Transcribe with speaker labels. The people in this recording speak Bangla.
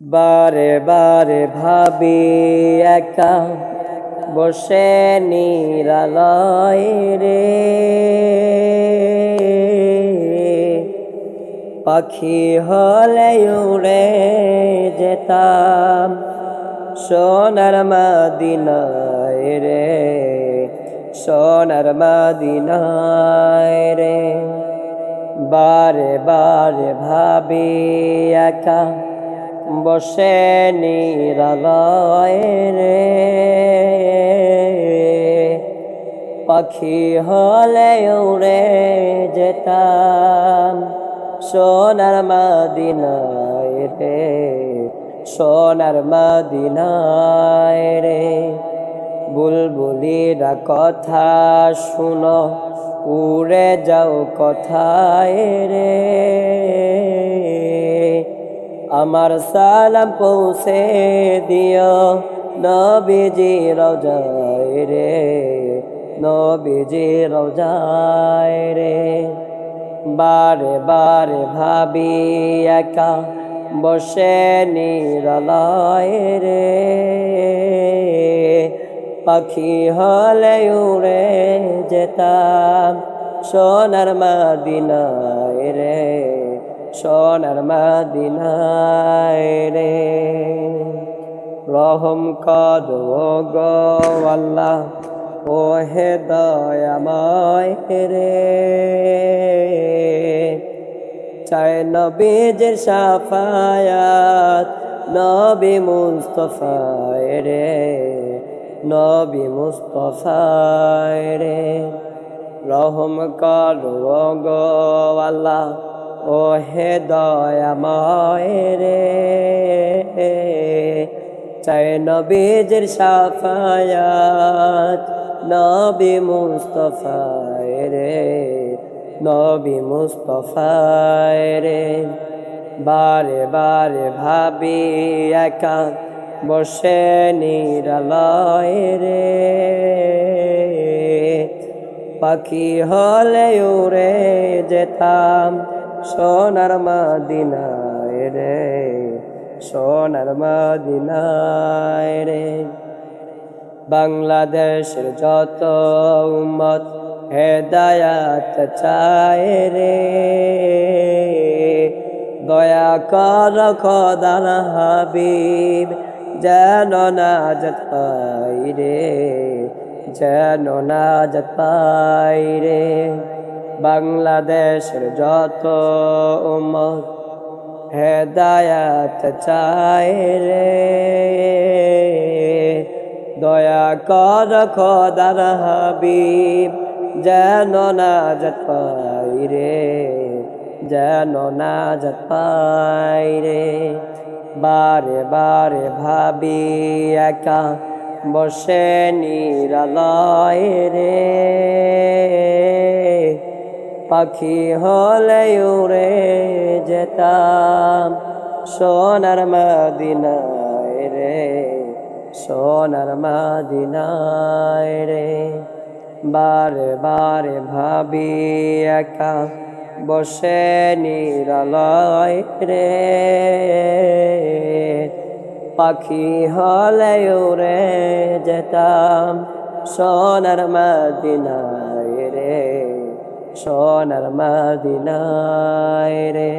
Speaker 1: বারে বারে ভাবি, একা বসে নিরালয় রে। পাখি হলে উড়ে যেতাম সোনার মাদিনায় রে, সোনার মাদিনায় রে। বারে বারে ভাবি, একা বসে নিরালয় রে। পাখি হলে উড়ে যেতাম সোনার মাদিনায় রে, সোনার মাদিনায় রে। বুলবুলিরা কথা শুনো, উড়ে যাও কথায় রে। আমার সালাম পৌঁছে দিও। নবীজি রোজায় রে, নবীজি রোজায় রে। বারে বারে ভাবি একা বসে নিরালয় রে। পাখি হলে উড়ে যেতাম সোনার মাদিনায় রে। সোনার মাদিনায় রে। রহম কদ গো আল্লাহ ও হে দয়াময় রে। চায় নবীজের সাফায়াত, নবী মুস্তফায় রে, নবী মুস্তফায় রে। রহম কর গো ও হে দয়াময় রে। চায় নবীজের সাফায়াত, নবী মুস্তফায় রে, নবী মুস্তফায় রে। বারে বারে ভাবি একা বসে নিরালয় রে। পাখি হলে উড়ে যেতাম সোনার মাদিনায় রে, সোনার মাদিনায় রে। বাংলাদেশের যত উম্মত হেদায়াত চায় রে। দয়া কর খদার হাবিব, যেন নাজত পাই রে, যেন নাজত পাই রে। বাংলাদেশের যত উম্মত হেদায়াত চায় রে। দয়া কর খদার হাবিব, যেন নাজত পাই রে, যেন নাজত পাই রে। বারে বারে ভাবি একা বসে নিরালয় রে। পাখি হলে উড়ে যেতাম। সোনার মদিনায় রে, সোনার মদিনায় রে। বারে বারে ভাবি একা বসে নিরালয় রে। পাখি হলে উড়ে যেতাম, সোনার মদিনায় সোনার মাদিনায় রে।